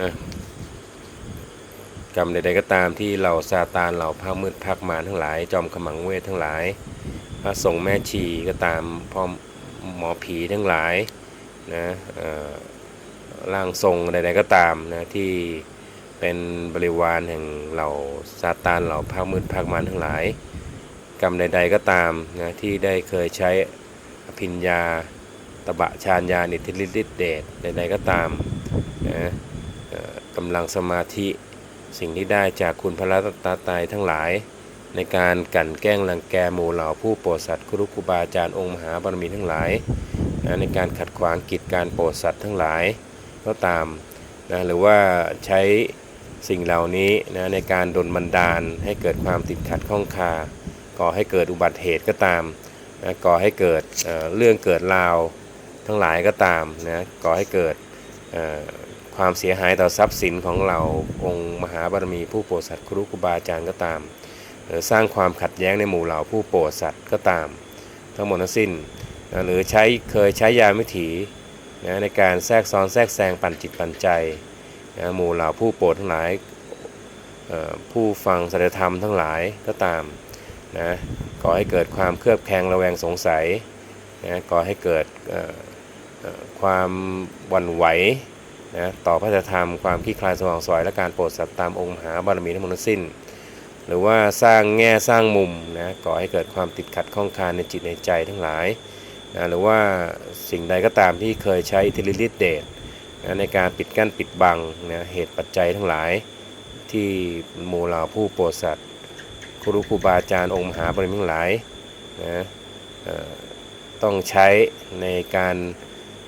อะกรรมใดๆก็ตามที่เราซาตานเราพระมืดพักมารทั้งหลาย จอมขมังเวททั้งหลาย พระสงฆ์แม่ชีก็ตามพร้อมหมอผีทั้งหลายนะร่างทรงใดๆก็ตามนะที่เป็นบริวารแห่งเหล่าซาตานเหล่าพระมืดพักมารทั้งหลาย กรรมใด ๆก็ตามนะที่ได้เคยใช้อภิญญาตบะชาญญานิทิฤทธิเดชใดๆก็ตามนะ กำลังสมาธิ สิ่งที่ได้จากคุณพระรัตนตรัยทั้งหลาย ในการกันแกล้งรังแกหมู่เหล่าผู้โปรดสัตว์ครุครูบาอาจารย์องค์มหาบารมีทั้งหลายนะในการขัดขวางกิจการโปรดสัตว์ทั้งหลายก็ตามนะหรือว่าใช้สิ่งเหล่านี้นะในการดลบันดาลให้เกิดความติดขัดข้องคาก่อให้เกิดอุบัติเหตุก็ตามนะก่อให้เกิดเเรื่องเกิดราวทั้งหลายก็ตามนะก่อให้เกิด ความเสียหายต่อทรัพย์สินของเราองค์มหาบารมีผู้โปรดสัตว์ครูครูบาอาจารย์ก็ตาม หรือสร้างความขัดแย้งในหมู่เหล่าผู้โปรดสัตว์ก็ตาม ทั้งหมดทั้งสิ้นหรือใช้เคยใช้ยาวิถีนะในการแทรกซ้อนแทรกแซงปั่นจิตปั่นใจนะหมู่เหล่าผู้โปรดทั้งหลายผู้ฟังสัจธรรมทั้งหลายก็ตามนะก่อให้เกิดความเครือบแคลงระแวงสงสัยนะก่อให้เกิดความหวั่นไหว นะต่อพระธรรมความขี้คลายสว่างสวยและการโปรดสัตว์ตามองค์มหาบารมีทั้งหมดทั้งสิ้น หรือว่าสร้างแง่สร้างมุมนะก่อให้เกิดความติดขัดข้องคาในจิตในใจทั้งหลายนะหรือว่าสิ่งใดก็ตามที่เคยใช้อิทธิฤทธิเดชนะในการปิดกั้นปิดบังนะเหตุปัจจัยทั้งหลาย ที่หมู่เหล่าผู้โปรดสัตว์ครูครูบาอาจารย์องค์มหาบริมิทั้งหลายนะต้องใช้ในการ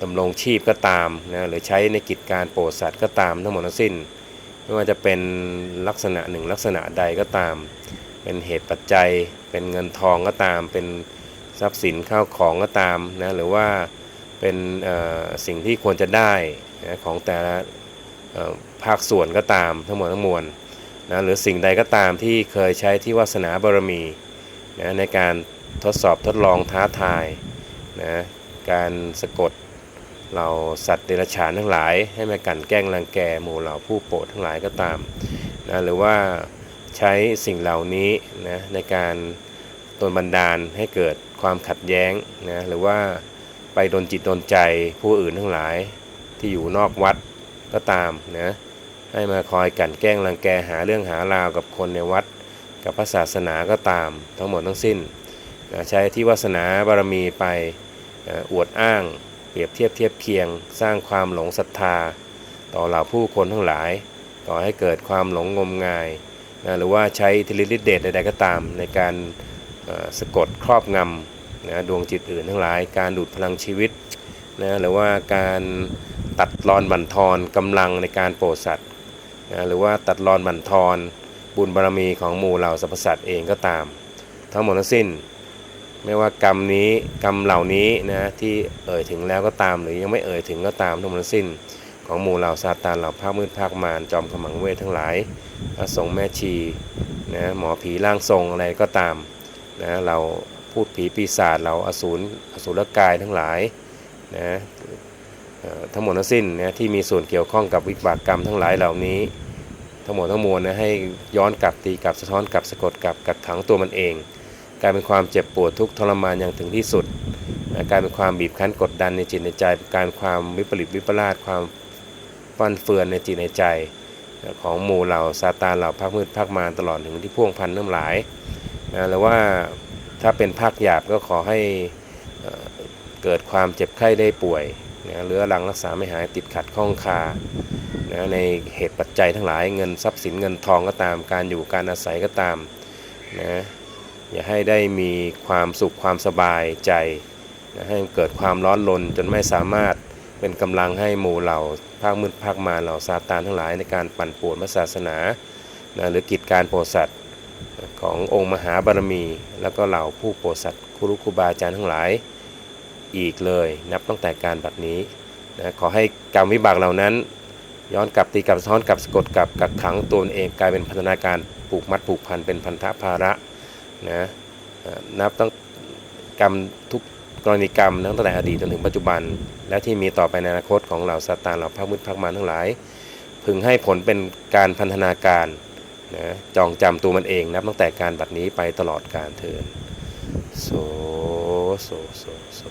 ดำรงชีพก็ตามนะหรือใช้ในกิจการโปรดสัตว์ก็ตามทั้งหมดทั้งสิ้น ไม่ว่าจะเป็นลักษณะหนึ่งลักษณะใดก็ตาม เป็นเหตุปัจจัย เป็นเงินทองก็ตาม เป็นทรัพย์สินข้าวของก็ตามนะหรือว่าเป็นสิ่งที่ควรจะได้นะของแต่ละภาคส่วนก็ตามทั้งหมดทั้งมวลนะหรือสิ่งใดก็ตามที่เคยใช้ที่วาสนาบารมีนะในการทดสอบทดลองท้าทายนะการสะกด เราสัตว์เดรัจฉานทั้งหลาย ให้มากลั่นแกล้งรังแกหมู่เหล่าผู้โปรดทั้งหลายก็ตามนะหรือว่าใช้สิ่งเหล่านี้นะในการตนบันดาลให้เกิดความขัดแย้งนะหรือว่าไปโดนจิตโดนใจผู้อื่นทั้งหลายที่อยู่นอกวัดก็ตามนะให้มาคอยกลั่นแกล้งรังแกหาเรื่องหาราวกับคนในวัด กับพระศาสนาก็ตาม ทั้งหมดทั้งสิ้นนะใช้ที่วาสนาบารมีไปอวดอ้าง เปรียบเทียบเทียบเคียง สร้างความหลงศรัทธา ต่อเหล่าผู้คนทั้งหลายก่อให้เกิดความหลงงมงายนะหรือว่าใช้อิทธิฤทธิเดชใดๆก็ตาม ในการสะกดครอบงำนะดวงจิตอื่นทั้งหลาย การดูดพลังชีวิตนะหรือว่าการตัดรอนบั่นทอนกำลังในการโปรดสัตว์นะหรือว่าตัดรอนบั่นทอนบุญบารมีของหมู่เหล่าสรรพสัตว์เองก็ตาม ทั้งหมดทั้งสิ้น ไม่ว่ากรรมนี้กรรมเหล่านี้นะที่เอ่ยถึงแล้วก็ตามหรือยังไม่เอ่ยถึงก็ตามทั้งหมดทั้งสิ้น ของหมู่เหล่าซาตานเหล่าภาคมืดภาคมารจอมขมังเวททั้งหลายพระสงฆ์แม่ชีนะหมอผีร่างทรงอะไรก็ตามนะเราพูดผีปีศาจเราอสูรอสูรกายทั้งหลายนะทั้งหมดทั้งสิ้นนะที่มีส่วนเกี่ยวข้องกับวิบากกรรมทั้งหลายเหล่านี้ ทั้งหมดทั้งมวลนะให้ย้อนกลับตีกลับสะท้อนกลับสะกดกลับกักขังตัวมันเอง กลายเป็นความเจ็บปวดทุกทรมานอย่างถึงที่สุดกลายเป็นความบีบคั้นกดดันในจิตในใจการความวิปริตวิปลาสความฟันเฟือนในจิตในใจ ของหมู่เหล่าซาตานเหล่าภาคมืดภาคมารตลอดถึงที่พ่วงพันทั้งหลายนะหรือว่าถ้าเป็นภาคหยาบก็ขอให้เอ่อเกิดความเจ็บไข้ได้ป่วยนะเรื้อรังรักษาไม่หายติดขัดข้องคานะในเหตุปัจจัยทั้งหลายเงินทรัพย์สินเงินทองก็ตามการอยู่การอาศัยก็ตามนะ อย่าให้ได้มีความสุขความสบายใจนะให้เกิดความร้อนรนจนไม่สามารถเป็นกำลังให้หมู่เหล่าภาคมืดภาคมาเหล่าซาตานทั้งหลายในการปั่นป่วนพระศาสนานะหรือกิจการโปรดสัตว์ขององค์มหาบารมี แล้วก็เหล่าผู้โปรดสัตว์ครูครูบาอาจารย์ทั้งหลายอีกเลยนับตั้งแต่การบัดนี้นะขอให้กรรมวิบากเหล่านั้น ย้อนกลับตีกลับสะท้อนกลับสะกดกลับกักขังตัวเองกลายเป็นพันธนาการผูกมัดผูกพันเป็นพันธะภาระ นะนับตั้งกรรมทุกกรณีกรรมตั้งแต่อดีตจนถึงปัจจุบัน และที่มีต่อไปในอนาคตของเหล่าซาตานเหล่าพระมุดพักมาทั้งหลาย พึงให้ผลเป็นการพันธนาการนะจองจำตัวมันเองนับตั้งแต่การบัดนี้ไปตลอดการเทินโสโสโสโส